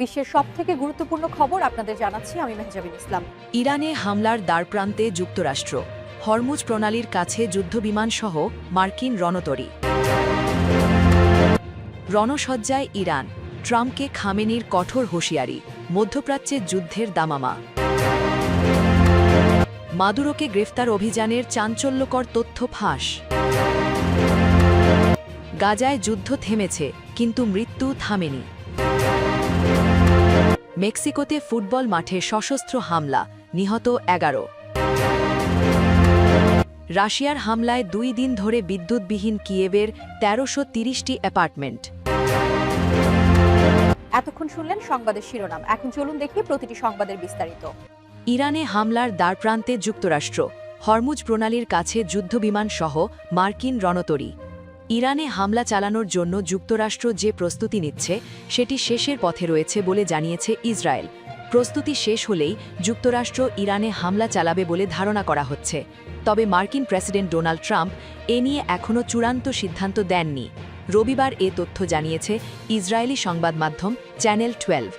বিশ্বের সব গুরুত্বপূর্ণ খবর আপনাদের জানাচ্ছি ইরানে হামলার দ্বারপ্রান্তে যুক্তরাষ্ট্র। হরমুজ প্রণালীর কাছে যুদ্ধবিমান সহ মার্কিন রণতরী। রণসজ্জায় ইরান। ট্রাম্পকে খামেনির কঠোর হুঁশিয়ারি। মধ্যপ্রাচ্যে যুদ্ধের দামামা। মাদুরোকে গ্রেফতার অভিযানের চাঞ্চল্যকর তথ্য ফাঁস। গাজায় যুদ্ধ থেমেছে, কিন্তু মৃত্যু থামেনি। মেক্সিকোতে ফুটবল মাঠে সশস্ত্র হামলা নিহত এগারো। রাশিয়ার হামলায় দুই দিন ধরে বিদ্যুৎবিহীন কিয়েবের তেরোশো তিরিশটি অ্যাপার্টমেন্ট। এতক্ষণ শুনলেন সংবাদের শিরোনাম। এখন চলুন দেখি প্রতিটি সংবাদের বিস্তারিত। ইরানে হামলার দ্বারপ্রান্তে যুক্তরাষ্ট্র। হরমুজ প্রণালীর কাছে যুদ্ধবিমান সহ মার্কিন রণতরী। ইরানে হামলা চালানোর জন্য যুক্তরাষ্ট্র যে প্রস্তুতি নিচ্ছে, সেটি শেষের পথে রয়েছে বলে জানিয়েছে ইসরায়েল। প্রস্তুতি শেষ হলেই যুক্তরাষ্ট্র ইরানে হামলা চালাবে বলে ধারণা করা হচ্ছে। তবে মার্কিন প্রেসিডেন্ট ডোনাল্ড ট্রাম্প এ নিয়ে এখনও চূড়ান্ত সিদ্ধান্ত দেননি। রবিবার এ তথ্য জানিয়েছে ইসরায়েলি সংবাদ মাধ্যম চ্যানেল টুয়েলভ।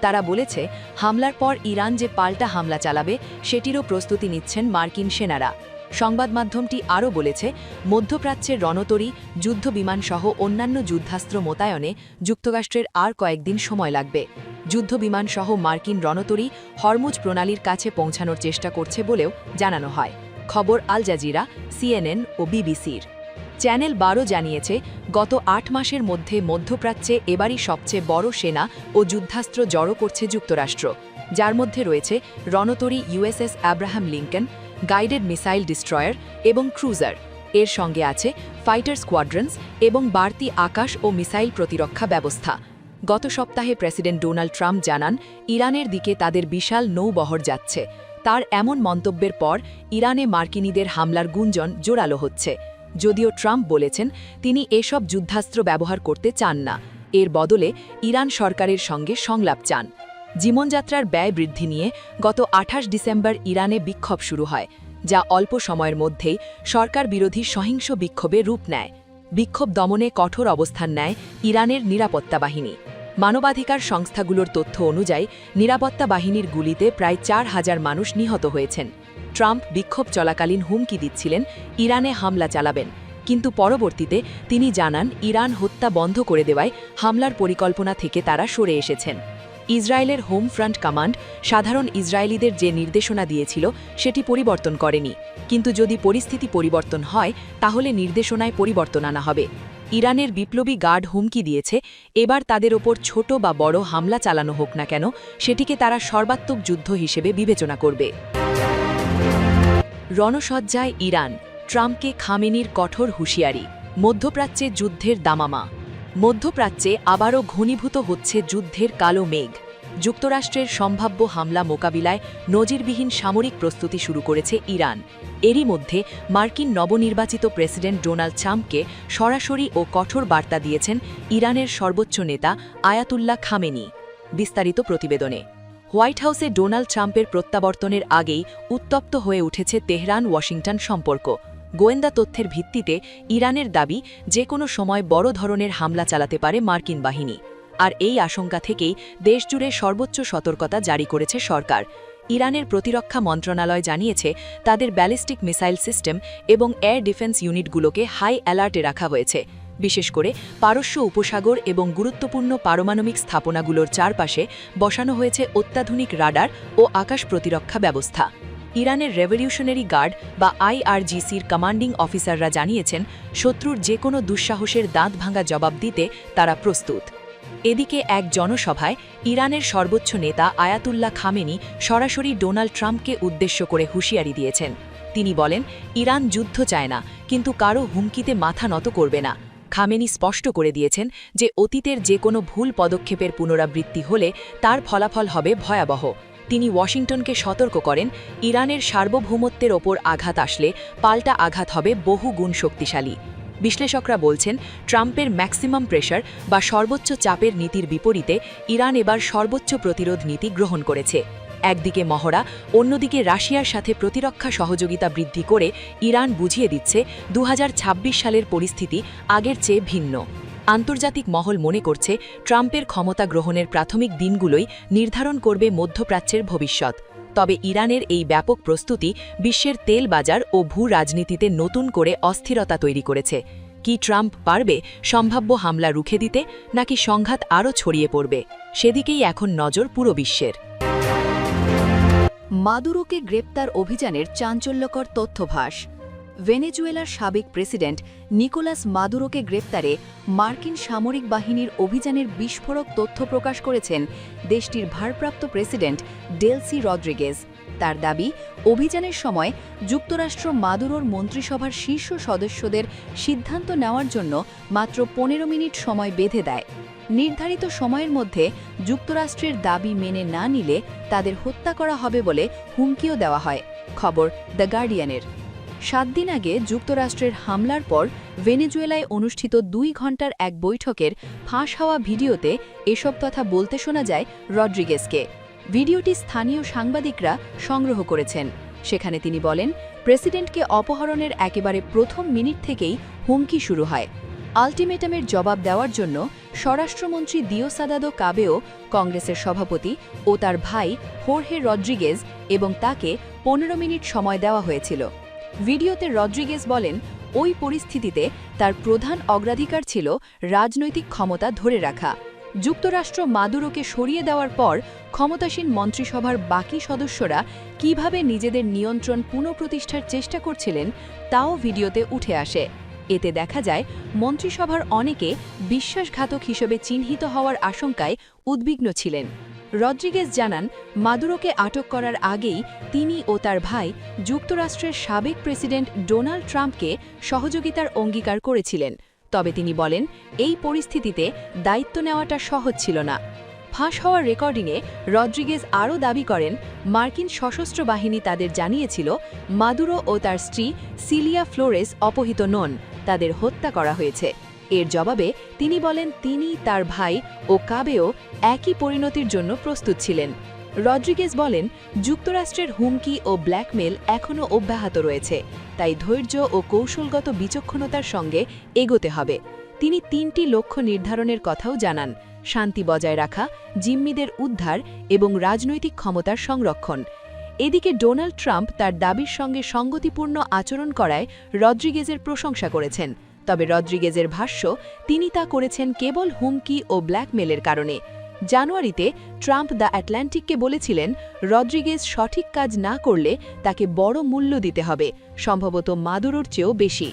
তারা বলেছে, হামলার পর ইরান যে পাল্টা হামলা চালাবে, সেটিরও প্রস্তুতি নিচ্ছেন মার্কিন সেনারা। সংবাদ মাধ্যমটি আরও বলেছে, মধ্যপ্রাচ্যের রণতরী যুদ্ধবিমানসহ অন্যান্য যুদ্ধাস্ত্র মোতায়নে যুক্তরাষ্ট্রের আর কয়েকদিন সময় লাগবে। যুদ্ধবিমানসহ মার্কিন রণতরী হরমুজ প্রণালীর কাছে পৌঁছানোর চেষ্টা করছে বলেও জানানো হয়। খবর আল জাজিরা, সিএনএন ও বিবিসির। চ্যানেল বারো জানিয়েছে, গত আট মাসের মধ্যে মধ্যপ্রাচ্যে এবারই সবচেয়ে বড় সেনা ও যুদ্ধাস্ত্র জড়ো করছে যুক্তরাষ্ট্র। যার মধ্যে রয়েছে রণতরী USS Abraham Lincoln guided missile destroyer এবং ক্রুজার। এর সঙ্গে আছে ফাইটার স্কোয়াড্রন্স এবং বাড়তি আকাশ ও মিসাইল প্রতিরক্ষা ব্যবস্থা। গত সপ্তাহে প্রেসিডেন্ট ডোনাল্ড ট্রাম্প জানান, ইরানের দিকে তাদের বিশাল নৌবহর যাচ্ছে। তার এমন মন্তব্যের পর ইরানে মার্কিনীদের হামলার গুঞ্জন জোরালো হচ্ছে। যদিও ট্রাম্প বলেছেন, তিনি এসব যুদ্ধাস্ত্র ব্যবহার করতে চান না। এর বদলে ইরান সরকারের সঙ্গে সংলাপ চান। জীবনযাত্রার ব্যয় বৃদ্ধি নিয়ে গত আঠাশ ডিসেম্বর ইরানে বিক্ষোভ শুরু হয়, যা অল্প সময়ের মধ্যেই সরকার বিরোধী সহিংস বিক্ষোভে রূপ নেয়। বিক্ষোভ দমনে কঠোর অবস্থান নেয় ইরানের নিরাপত্তা বাহিনী। মানবাধিকার সংস্থাগুলোর তথ্য অনুযায়ী নিরাপত্তা বাহিনীর গুলিতে প্রায় চার হাজার মানুষ নিহত হয়েছেন। ট্রাম্প বিক্ষোভ চলাকালীন হুমকি দিচ্ছিলেন, ইরানে হামলা চালাবেন, কিন্তু পরবর্তীতে তিনি জানান, ইরান হত্যা বন্ধ করে দেওয়ায় হামলার পরিকল্পনা থেকে তারা সরে এসেছেন। ইসরায়েলের হোম ফ্রন্ট কমান্ড সাধারণ ইসরায়েলিদের যে নির্দেশনা দিয়েছিল, সেটি পরিবর্তন করেনি। কিন্তু যদি পরিস্থিতি পরিবর্তন হয়, তাহলে নির্দেশনায় পরিবর্তন আনা হবে। ইরানের বিপ্লবী গার্ড হুমকি দিয়েছে, এবার তাদের ওপর ছোট বা বড় হামলা চালানো হোক না কেন, সেটিকে তারা সর্বাত্মক যুদ্ধ হিসেবে বিবেচনা করবে। রণসজ্জায় ইরান, ট্রাম্পকে খামেনির কঠোর হুঁশিয়ারি, মধ্যপ্রাচ্যে যুদ্ধের দামামা। মধ্যপ্রাচ্যে আবারও ঘনীভূত হচ্ছে যুদ্ধের কালো মেঘ। যুক্তরাষ্ট্রের সম্ভাব্য হামলা মোকাবিলায় নজিরবিহীন সামরিক প্রস্তুতি শুরু করেছে ইরান। এরই মধ্যে মার্কিন নবনির্বাচিত প্রেসিডেন্ট ডোনাল্ড ট্রাম্পকে সরাসরি ও কঠোর বার্তা দিয়েছেন ইরানের সর্বোচ্চ নেতা আয়াতুল্লাহ খামেনি। বিস্তারিত প্রতিবেদনে। হোয়াইট হাউসে ডোনাল্ড ট্রাম্পের প্রত্যাবর্তনের আগেই উত্তপ্ত হয়ে উঠেছে তেহরান ওয়াশিংটন সম্পর্ক। গোয়েন্দা তথ্যের ভিত্তিতে ইরানের দাবি যে কোনো সময় বড় ধরনের হামলা চালাতে পারে মার্কিন বাহিনী। আর এই আশঙ্কা থেকেই দেশজুড়ে সর্বোচ্চ সতর্কতা জারি করেছে সরকার। ইরানের প্রতিরক্ষা মন্ত্রণালয় জানিয়েছে, তাদের ব্যালিস্টিক মিসাইল সিস্টেম এবং এয়ার ডিফেন্স ইউনিটগুলোকে হাই অ্যালার্টে রাখা হয়েছে। বিশেষ করে পারস্য উপসাগর এবং গুরুত্বপূর্ণ পারমাণবিক স্থাপনাগুলোর চারপাশে বসানো হয়েছে অত্যাধুনিক রাডার ও আকাশ প্রতিরক্ষা ব্যবস্থা। ইরানের রেভলিউশনারি গার্ড বা আইআরজিসির কমান্ডিং অফিসাররা জানিয়েছেন, শত্রুর যে কোনো দুঃসাহসের দাঁত ভাঙা জবাব দিতে তারা প্রস্তুত। এদিকে এক জনসভায় ইরানের সর্বোচ্চ নেতা আয়াতুল্লাহ খামেনি সরাসরি ডোনাল্ড ট্রাম্পকে উদ্দেশ্য করে হুঁশিয়ারি দিয়েছেন। তিনি বলেন, ইরান যুদ্ধ চায় না, কিন্তু কারও হুমকিতে মাথা নত করবে না। খামেনি স্পষ্ট করে দিয়েছেন যে অতীতের যে কোনো ভুল পদক্ষেপের পুনরাবৃত্তি হলে তার ফলাফল হবে ভয়াবহ। তিনি ওয়াশিংটনকে সতর্ক করেন, ইরানের সার্বভৌমত্বের ওপর আঘাত আসলে পাল্টা আঘাত হবে বহু গুণ শক্তিশালী। বিশ্লেষকরা বলছেন, ট্রাম্পের ম্যাক্সিমাম প্রেশার বা সর্বোচ্চ চাপের নীতির বিপরীতে ইরান এবার সর্বোচ্চ প্রতিরোধ নীতি গ্রহণ করেছে। একদিকে মহড়া, অন্যদিকে রাশিয়ার সাথে প্রতিরক্ষা সহযোগিতা বৃদ্ধি করে ইরান বুঝিয়ে দিচ্ছে দু হাজার ছাব্বিশ সালের পরিস্থিতি আগের চেয়ে ভিন্ন। আন্তর্জাতিক মহল মনে করছে ট্রাম্পের ক্ষমতা গ্রহণের প্রাথমিক দিনগুলোই নির্ধারণ করবে মধ্যপ্রাচ্যের ভবিষ্যৎ। তবে ইরানের এই ব্যাপক প্রস্তুতি বিশ্বের তেল বাজার ও ভূ রাজনীতিতে নতুন করে অস্থিরতা তৈরি করেছে। কি ট্রাম্প পারবে সম্ভাব্য হামলা রুখে দিতে, নাকি সংঘাত আরও ছড়িয়ে পড়বে, সেদিকেই এখন নজর পুরো বিশ্বের। মাদুরোকে গ্রেপ্তার অভিযানের চাঞ্চল্যকর তথ্যভাস। ভেনেজুয়েলার সাবেক প্রেসিডেন্ট নিকোলাস মাদুরোকে গ্রেপ্তারে মার্কিন সামরিক বাহিনীর অভিযানের বিস্ফোরক তথ্য প্রকাশ করেছেন দেশটির ভারপ্রাপ্ত প্রেসিডেন্ট ডেলসি রদ্রিগেজ তার দাবি, অভিযানের সময় যুক্তরাষ্ট্র মাদুরোর মন্ত্রিসভার শীর্ষ সদস্যদের সিদ্ধান্ত নেওয়ার জন্য মাত্র পনেরো মিনিট সময় বেঁধে দেয়। নির্ধারিত সময়ের মধ্যে যুক্তরাষ্ট্রের দাবি মেনে না নিলে তাদের হত্যা করা হবে বলে হুমকিও দেওয়া হয়। খবর দ্য গার্ডিয়ানের। সাত দিন আগে যুক্তরাষ্ট্রের হামলার পর ভেনেজুয়েলায় অনুষ্ঠিত দুই ঘণ্টার এক বৈঠকের ফাঁস হওয়া ভিডিওতে এসব কথা বলতে শোনা যায় রড্রিগেসকে ভিডিওটি স্থানীয় সাংবাদিকরা সংগ্রহ করেছেন। সেখানে তিনি বলেন, প্রেসিডেন্টকে অপহরণের একেবারে প্রথম মিনিট থেকেই হুমকি শুরু হয়। আলটিমেটামের জবাব দেওয়ার জন্য স্বরাষ্ট্রমন্ত্রী দিওসাদাদো কাবেও কংগ্রেসের সভাপতি ও তার ভাই হোর্হে রড্রিগেজ এবং তাকে পনেরো মিনিট সময় দেওয়া হয়েছিল। ভিডিওতে রড্রিগেজ বলেন, ওই পরিস্থিতিতে তার প্রধান অগ্রাধিকার ছিল রাজনৈতিক ক্ষমতা ধরে রাখা। যুক্তরাষ্ট্র মাদুরোকে সরিয়ে দেওয়ার পর ক্ষমতাসীন মন্ত্রিসভার বাকি সদস্যরা কীভাবে নিজেদের নিয়ন্ত্রণ পুনঃপ্রতিষ্ঠার চেষ্টা করছিলেন, তাও ভিডিওতে উঠে আসে। এতে দেখা যায়, মন্ত্রিসভার অনেকে বিশ্বাসঘাতক হিসেবে চিহ্নিত হওয়ার আশঙ্কায় উদ্বিগ্ন ছিলেন। রদ্রিগেজ জানান, মাদুরোকে আটক করার আগেই তিনি ও তার ভাই যুক্তরাষ্ট্রের সাবেক প্রেসিডেন্ট ডোনাল্ড ট্রাম্পকে সহযোগিতার অঙ্গীকার করেছিলেন। তবে তিনি বলেন, এই পরিস্থিতিতে দায়িত্ব নেওয়াটা সহজ ছিল না। ফাঁস হওয়ার রেকর্ডিংয়ে রদ্রিগেজ আরও দাবি করেন, মার্কিন সশস্ত্র বাহিনী তাদের জানিয়েছিল, মাদুরো ও তার স্ত্রী সিলিয়া ফ্লোরেস অপহৃত নন, তাদের হত্যা করা হয়েছে। এর জবাবে তিনি বলেন তিনি, তার ভাই ও কাবেও একই পরিণতির জন্য প্রস্তুত ছিলেন। রড্রিগেজ বলেন, যুক্তরাষ্ট্রের হুমকি ও ব্ল্যাকমেল এখনও অব্যাহত রয়েছে, তাই ধৈর্য ও কৌশলগত বিচক্ষণতার সঙ্গে এগোতে হবে। তিনি তিনটি লক্ষ্য নির্ধারণের কথাও জানান, শান্তি বজায় রাখা, জিম্মিদের উদ্ধার এবং রাজনৈতিক ক্ষমতার সংরক্ষণ। এদিকে ডোনাল্ড ট্রাম্প তার দাবির সঙ্গে সঙ্গতিপূর্ণ আচরণ করায় রদ্রিগেজের প্রশংসা করেছেন। তবে রদ্রিগেজের ভাষ্য, তিনি তা করেছেন কেবল হুমকি ও ব্ল্যাকমেলের কারণে। জানুয়ারিতে ট্রাম্প দ্য অ্যাটলান্টিককে বলেছিলেন, রদ্রিগেজ সঠিক কাজ না করলে তাকে বড় মূল্য দিতে হবে, সম্ভবত মাদুরোর চেয়েও বেশি।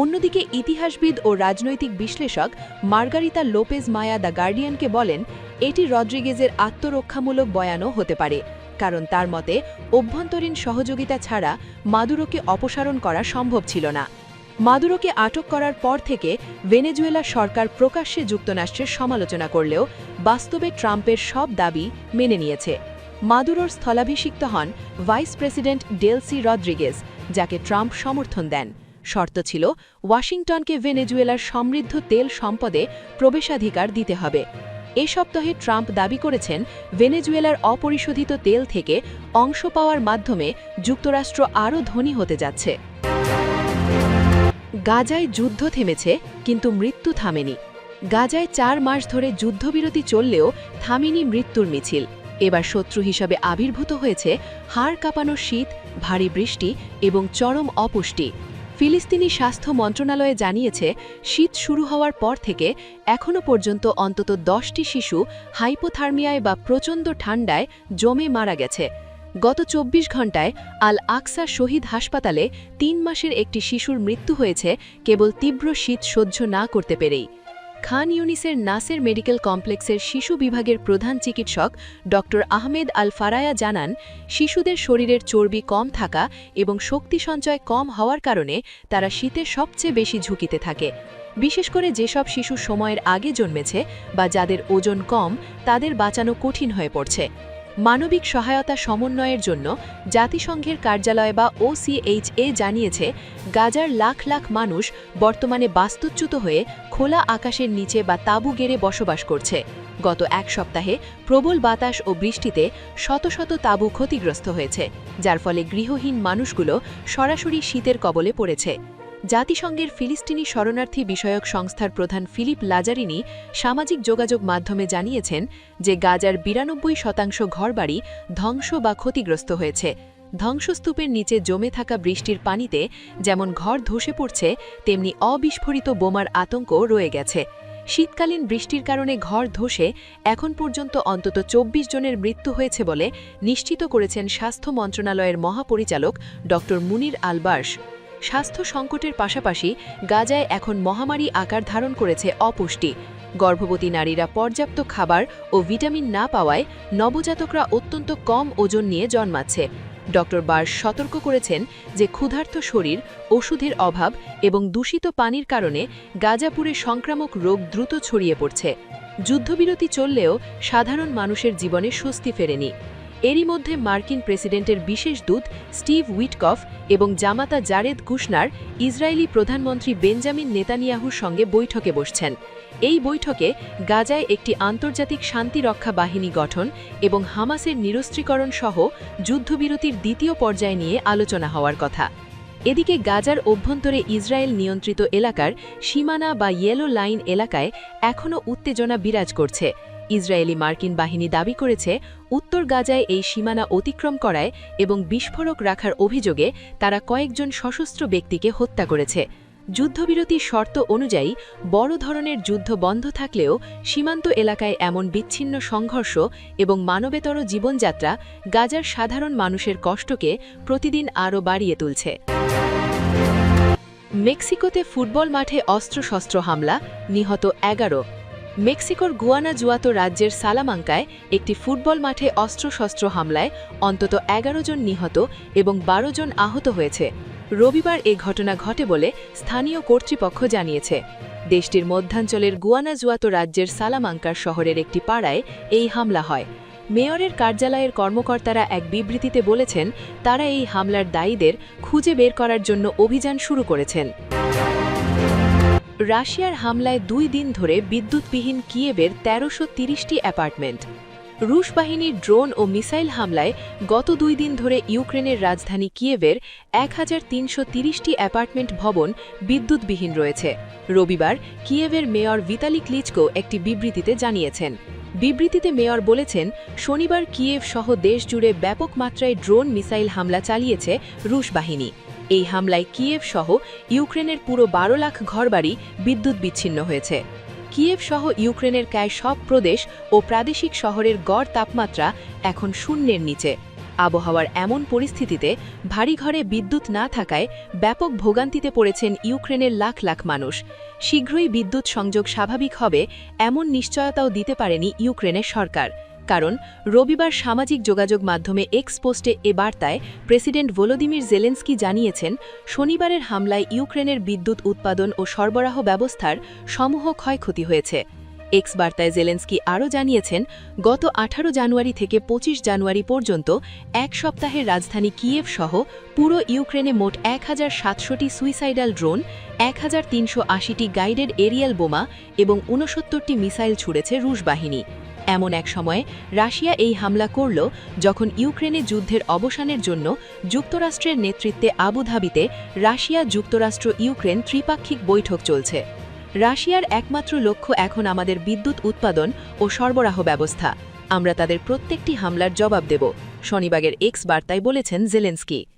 অন্যদিকে ইতিহাসবিদ ও রাজনৈতিক বিশ্লেষক মার্গারিতা লোপেজ মায়া দ্য গার্ডিয়ানকে বলেন, এটি রদ্রিগেজের আত্মরক্ষামূলক বয়ানও হতে পারে, কারণ তার মতে অভ্যন্তরীণ সহযোগিতা ছাড়া মাদুরোকে অপসারণ করা সম্ভব ছিল না। মাদুরোকে আটক করার পর থেকে ভেনেজুয়েলা সরকার প্রকাশ্যে যুক্তরাষ্ট্রের সমালোচনা করলেও বাস্তবে ট্রাম্পের সব দাবি মেনে নিয়েছে। মাদুরোর স্থলাভিষিক্ত হন ভাইস প্রেসিডেন্ট ডেলসি রদ্রিগেজ, যাকে ট্রাম্প সমর্থন দেন। শর্ত ছিল, ওয়াশিংটনকে ভেনেজুয়েলার সমৃদ্ধ তেল সম্পদে প্রবেশাধিকার দিতে হবে। এ সপ্তাহে ট্রাম্প দাবি করেছেন, ভেনেজুয়েলার অপরিশোধিত তেল থেকে অংশ পাওয়ার মাধ্যমে যুক্তরাষ্ট্র আরও ধনী হতে যাচ্ছে। গাজায় যুদ্ধ থেমেছে, কিন্তু মৃত্যু থামেনি। গাজায় চার মাস ধরে যুদ্ধবিরতি চললেও থামেনি মৃত্যুর মিছিল। এবার শত্রু হিসাবে আবির্ভূত হয়েছে হাড় কাঁপানো শীত, ভারী বৃষ্টি এবং চরম অপুষ্টি। ফিলিস্তিনি স্বাস্থ্য মন্ত্রণালয়ে জানিয়েছে, শীত শুরু হওয়ার পর থেকে এখনও পর্যন্ত অন্তত দশটি শিশু হাইপোথার্মিয়ায় বা প্রচণ্ড ঠান্ডায় জমে মারা গেছে। গত চব্বিশ ঘণ্টায় আল আকসা শহীদ হাসপাতালে তিন মাসের একটি শিশুর মৃত্যু হয়েছে কেবল তীব্র শীত সহ্য না করতে পেরেই। খান ইউনিসের নাসের মেডিকেল কমপ্লেক্সের শিশু বিভাগের প্রধান চিকিৎসক ড আহমেদ আল ফারায়া জানান, শিশুদের শরীরের চর্বি কম থাকা এবং শক্তি সঞ্চয় কম হওয়ার কারণে তারা শীতে সবচেয়ে বেশি ঝুঁকিতে থাকে। বিশেষ করে যেসব শিশু সময়ের আগে জন্মেছে বা যাদের ওজন কম, তাদের বাঁচানো কঠিন হয়ে পড়ছে। মানবিক সহায়তা সমন্বয়ের জন্য জাতিসংঘের কার্যালয় বা ওসিএইচএ জানিয়েছে, গাজার লাখ লাখ মানুষ বর্তমানে বাস্তুচ্যুত হয়ে খোলা আকাশের নিচে বা তাঁবু গেড়ে বসবাস করছে। গত এক সপ্তাহে প্রবল বাতাস ও বৃষ্টিতে শত শত তাঁবু ক্ষতিগ্রস্ত হয়েছে, যার ফলে গৃহহীন মানুষগুলো সরাসরি শীতের কবলে পড়েছে। জাতিসংঘের ফিলিস্তিনি শরণার্থী বিষয়ক সংস্থার প্রধান ফিলিপ লাজারিনি সামাজিক যোগাযোগ মাধ্যমে জানিয়েছেন যে গাজার বিরানব্বই শতাংশ ঘরবাড়ি ধ্বংস বা ক্ষতিগ্রস্ত হয়েছে। ধ্বংসস্তূপের নিচে জমে থাকা বৃষ্টির পানিতে যেমন ঘর ধসে পড়ছে, তেমনি অবিস্ফোরিত বোমার আতঙ্ক রয়ে গেছে। শীতকালীন বৃষ্টির কারণে ঘর ধসে এখন পর্যন্ত অন্তত ২৪ জনের মৃত্যু হয়েছে বলে নিশ্চিত করেছেন স্বাস্থ্য মন্ত্রণালয়ের মহাপরিচালক ড মুনির আলবার্স স্বাস্থ্য সংকটের পাশাপাশি গাজায় এখন মহামারী আকার ধারণ করেছে অপুষ্টি। গর্ভবতী নারীরা পর্যাপ্ত খাবার ও ভিটামিন না পাওয়ায় নবজাতকরা অত্যন্ত কম ওজন নিয়ে জন্মাচ্ছে। ড বার্স সতর্ক করেছেন যে ক্ষুধার্ত শরীর, ওষুধের অভাব এবং দূষিত পানির কারণে গাজাপুরে সংক্রামক রোগ দ্রুত ছড়িয়ে পড়ছে। যুদ্ধবিরতি চললেও সাধারণ মানুষের জীবনে স্বস্তি ফেরেনি। এরই মধ্যে মার্কিন প্রেসিডেন্টের বিশেষ দূত স্টিভ উইটকফ এবং জামাতা জারেদ কুশনার ইসরায়েলি প্রধানমন্ত্রী বেঞ্জামিন নেতানিয়াহুর সঙ্গে বৈঠকে বসছেন। এই বৈঠকে গাজায় একটি আন্তর্জাতিক শান্তিরক্ষা বাহিনী গঠন এবং হামাসের নিরস্ত্রীকরণ সহ যুদ্ধবিরতির দ্বিতীয় পর্যায় নিয়ে আলোচনা হওয়ার কথা। এদিকে গাজার অভ্যন্তরে ইসরায়েল নিয়ন্ত্রিত এলাকার সীমানা বা ইয়েলো লাইন এলাকায় এখনও উত্তেজনা বিরাজ করছে। ইসরায়েলি মার্কিন বাহিনী দাবি করেছে, উত্তর গাজায় এই সীমানা অতিক্রম করায় এবং বিস্ফোরক রাখার অভিযোগে তারা কয়েকজন সশস্ত্র ব্যক্তিকে হত্যা করেছে। যুদ্ধবিরতির শর্ত অনুযায়ী বড় ধরনের যুদ্ধ বন্ধ থাকলেও সীমান্ত এলাকায় এমন বিচ্ছিন্ন সংঘর্ষ এবং মানবেতর জীবনযাত্রা গাজার সাধারণ মানুষের কষ্টকে প্রতিদিন আরও বাড়িয়ে তুলছে। মেক্সিকোতে ফুটবল মাঠে অস্ত্রশস্ত্র হামলা, নিহত এগারো। মেক্সিকোর গুয়ানা জুয়াতো রাজ্যের সালামাঙ্কায় একটি ফুটবল মাঠে অস্ত্রশস্ত্র হামলায় অন্তত এগারো জন নিহত এবং বারো জন আহত হয়েছে। রবিবার এ ঘটনা ঘটে বলে স্থানীয় কর্তৃপক্ষ জানিয়েছে। দেশটির মধ্যাঞ্চলের গুয়ানা জুয়াতো রাজ্যের সালামাঙ্কার শহরের একটি পাড়ায় এই হামলা হয়। মেয়রের কার্যালয়ের কর্মকর্তারা এক বিবৃতিতে বলেছেন, তারা এই হামলার দায়ীদের খুঁজে বের করার জন্য অভিযান শুরু করেছেন। রাশিয়ার হামলায় দুই দিন ধরে বিদ্যুৎবিহীন কিয়েবের তেরোশো তিরিশটি অ্যাপার্টমেন্ট। রুশ বাহিনীর ড্রোন ও মিসাইল হামলায় গত দুই দিন ধরে ইউক্রেনের রাজধানী কিয়েভের এক হাজার অ্যাপার্টমেন্ট ভবন বিদ্যুৎবিহীন রয়েছে। রবিবার কিয়েভের মেয়র ভিতালি ক্লিচকো একটি বিবৃতিতে জানিয়েছেন। বিবৃতিতে মেয়র বলেছেন, শনিবার কিয়েভ সহ দেশ জুড়ে ব্যাপক মাত্রায় ড্রোন মিসাইল হামলা চালিয়েছে রুশ বাহিনী। এই হামলায় কিয়েভ সহ ইউক্রেনের পুরো বারো লাখ ঘরবাড়ি বিদ্যুৎ বিচ্ছিন্ন হয়েছে। কিয়েভ সহ ইউক্রেনের প্রায় সব প্রদেশ ও প্রাদেশিক শহরের গড় তাপমাত্রা এখন শূন্যের নিচে। আবহাওয়ার এমন পরিস্থিতিতে ভারী ঘরে বিদ্যুৎ না থাকায় ব্যাপক ভোগান্তিতে পড়েছেন ইউক্রেনের লাখ লাখ মানুষ। শীঘ্রই বিদ্যুৎ সংযোগ স্বাভাবিক হবে এমন নিশ্চয়তাও দিতে পারেনি ইউক্রেনের সরকার। কারণ রবিবার সামাজিক যোগাযোগ মাধ্যমে এক্স পোস্টে এ বার্তায় প্রেসিডেন্ট ভলোদিমির জেলেন্সকি জানিয়েছেন, শনিবারের হামলায় ইউক্রেনের বিদ্যুৎ উৎপাদন ও সরবরাহ ব্যবস্থার সমূহ ক্ষয়ক্ষতি হয়েছে। এক্স বার্তায় জেলেন্সকি আরও জানিয়েছেন, গত আঠারো জানুয়ারি থেকে ২৫ জানুয়ারি পর্যন্ত এক সপ্তাহের রাজধানী কিয়েভ সহ পুরো ইউক্রেনে মোট এক হাজার সাতশোটি সুইসাইডাল ড্রোন, এক হাজার তিনশো আশিটি গাইডেড এরিয়াল বোমা এবং ঊনসত্তরটি মিসাইল ছুড়েছে রুশ বাহিনী। এমন এক সময়ে রাশিয়া এই হামলা করল যখন ইউক্রেনে যুদ্ধের অবসানের জন্য যুক্তরাষ্ট্রের নেতৃত্বে আবুধাবিতে রাশিয়া যুক্তরাষ্ট্র ইউক্রেন ত্রিপাক্ষিক বৈঠক চলছে। রাশিয়ার একমাত্র লক্ষ্য এখন আমাদের বিদ্যুৎ উৎপাদন ও সরবরাহ ব্যবস্থা। আমরা তাদের প্রত্যেকটি হামলার জবাব দেব, শনিবাগের এক্স বার্তায় বলেছেন জেলেন্সকি।